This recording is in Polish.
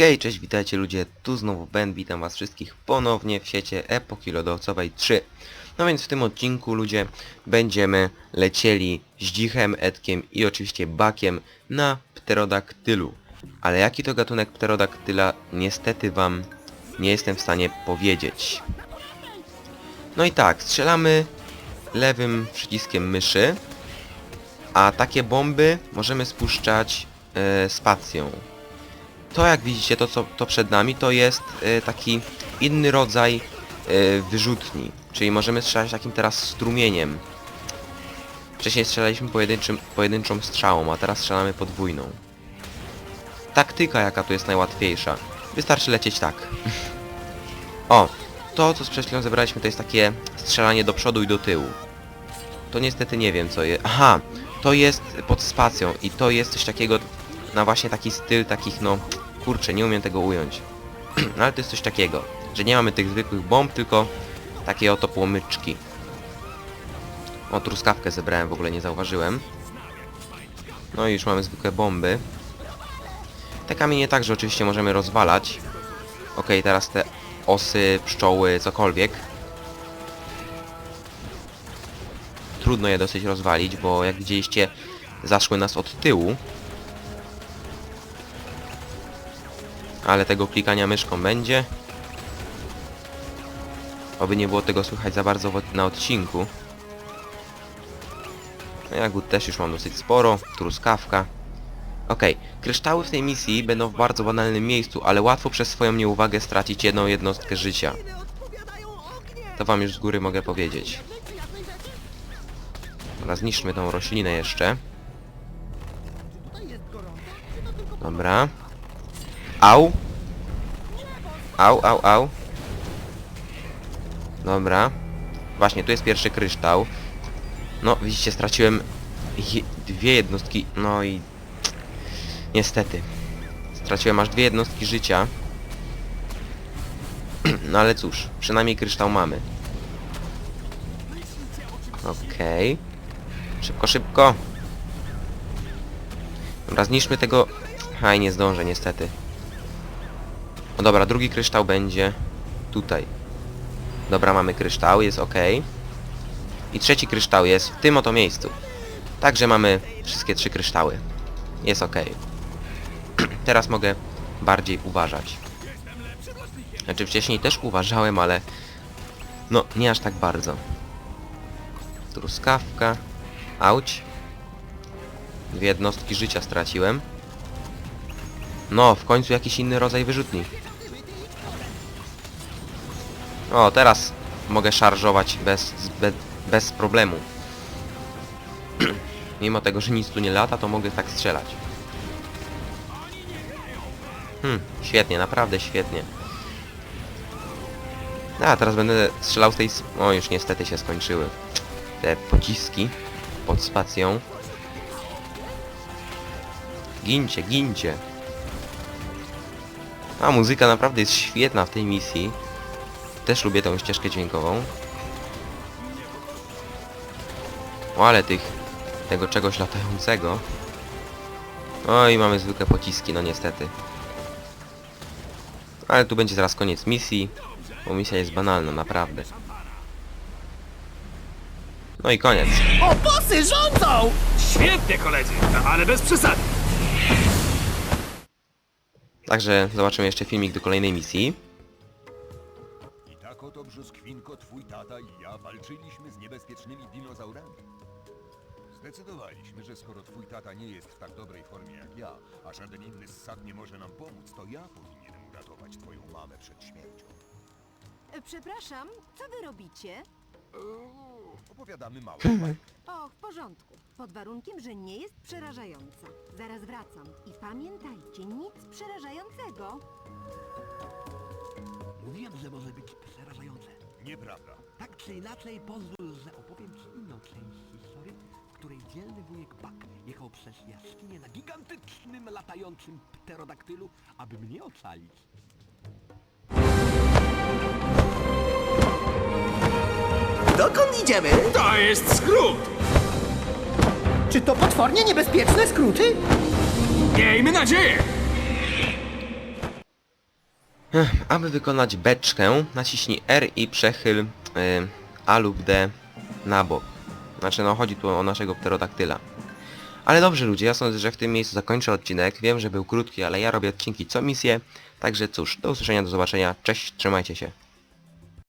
Hej, cześć, witajcie ludzie, tu znowu Ben, witam was wszystkich ponownie w siecie Epoki Lodowcowej 3. No więc w tym odcinku ludzie będziemy lecieli z Dzichem, Edkiem i oczywiście Bakiem na pterodaktylu. Ale jaki to gatunek pterodaktyla niestety wam nie jestem w stanie powiedzieć. No i tak, strzelamy lewym przyciskiem myszy, a takie bomby możemy spuszczać e, spacją. To jak widzicie, to co to przed nami, to jest e, taki inny rodzaj e, wyrzutni. Czyli możemy strzelać takim teraz strumieniem. Wcześniej strzelaliśmy pojedynczą strzałą, a teraz strzelamy podwójną. Taktyka jaka tu jest najłatwiejsza. Wystarczy lecieć tak. o, to co przed chwilą zebraliśmy to jest takie strzelanie do przodu i do tyłu. To niestety nie wiem co jest. Aha, to jest pod spacją i to jest coś takiego na właśnie taki styl takich no... Kurczę, nie umiem tego ująć. ale to jest coś takiego, że nie mamy tych zwykłych bomb, tylko takie oto płomyczki. O, truskawkę zebrałem, w ogóle nie zauważyłem. No i już mamy zwykłe bomby. Te kamienie także oczywiście możemy rozwalać. Okej, teraz te osy, pszczoły, cokolwiek. Trudno je dosyć rozwalić, bo jak widzieliście, zaszły nas od tyłu. Ale tego klikania myszką będzie. Oby nie było tego słychać za bardzo na odcinku. No jagód też już mam dosyć sporo. Truskawka. Okej, kryształy w tej misji będą w bardzo banalnym miejscu, ale łatwo przez swoją nieuwagę stracić jedną jednostkę życia. To wam już z góry mogę powiedzieć. Dobra, zniszczmy tą roślinę jeszcze. Dobra. Au. Au, au, au. Dobra. Właśnie, tu jest pierwszy kryształ. No, widzicie, straciłem je dwie jednostki. No i... Niestety. Straciłem aż dwie jednostki życia. no ale cóż, przynajmniej kryształ mamy. Okej. Szybko, szybko. Dobra, zniszczmy tego... Haj, nie zdążę niestety. No dobra, drugi kryształ będzie tutaj. Dobra, mamy kryształ, jest ok. I trzeci kryształ jest w tym oto miejscu. Także mamy wszystkie trzy kryształy. Jest ok. Teraz mogę bardziej uważać. Znaczy wcześniej też uważałem, ale... No, nie aż tak bardzo. Truskawka. Auć. Dwie jednostki życia straciłem. No, w końcu jakiś inny rodzaj wyrzutni. O, teraz mogę szarżować bez, bez, bez problemu. Mimo tego, że nic tu nie lata, to mogę tak strzelać. Hmm, świetnie, naprawdę świetnie. A, teraz będę strzelał z tej... O, już niestety się skończyły. Te pociski pod spacją. Gincie, gincie. A muzyka naprawdę jest świetna w tej misji. Też lubię tą ścieżkę dźwiękową. O, ale tych... tego czegoś latającego. O i mamy zwykłe pociski, no niestety. Ale tu będzie zaraz koniec misji, bo misja jest banalna, naprawdę. No i koniec. Oposy rządzą! Świetnie, koledzy, ale bez przesady. Także zobaczymy jeszcze filmik do kolejnej misji. I tak oto brzoskwinko, twój tata i ja walczyliśmy z niebezpiecznymi dinozaurami. Zdecydowaliśmy, że skoro twój tata nie jest w tak dobrej formie jak ja, a żaden inny ssad nie może nam pomóc, to ja powinienem uratować twoją mamę przed śmiercią. E, Przepraszam, co wy robicie? Opowiadamy małą bajkę. O, w porządku. Pod warunkiem, że nie jest przerażająca. Zaraz wracam. I pamiętajcie, nic przerażającego. Mówiłem, że może być przerażające. Nieprawda. Tak czy inaczej, pozwól, że opowiem ci inną część historii, w której dzielny wujek Bak jechał przez jaskinię na gigantycznym, latającym pterodaktylu, aby mnie ocalić. Dokąd idziemy? To jest skrót! Czy to potwornie niebezpieczne skróty? Miejmy nadzieję! Aby wykonać beczkę, naciśnij R i przechyl y, A lub D na bok. Znaczy no chodzi tu o naszego pterodaktyla. Ale dobrze ludzie, ja sądzę, że w tym miejscu zakończę odcinek. Wiem, że był krótki, ale ja robię odcinki co misję. Także cóż, do usłyszenia, do zobaczenia. Cześć, trzymajcie się.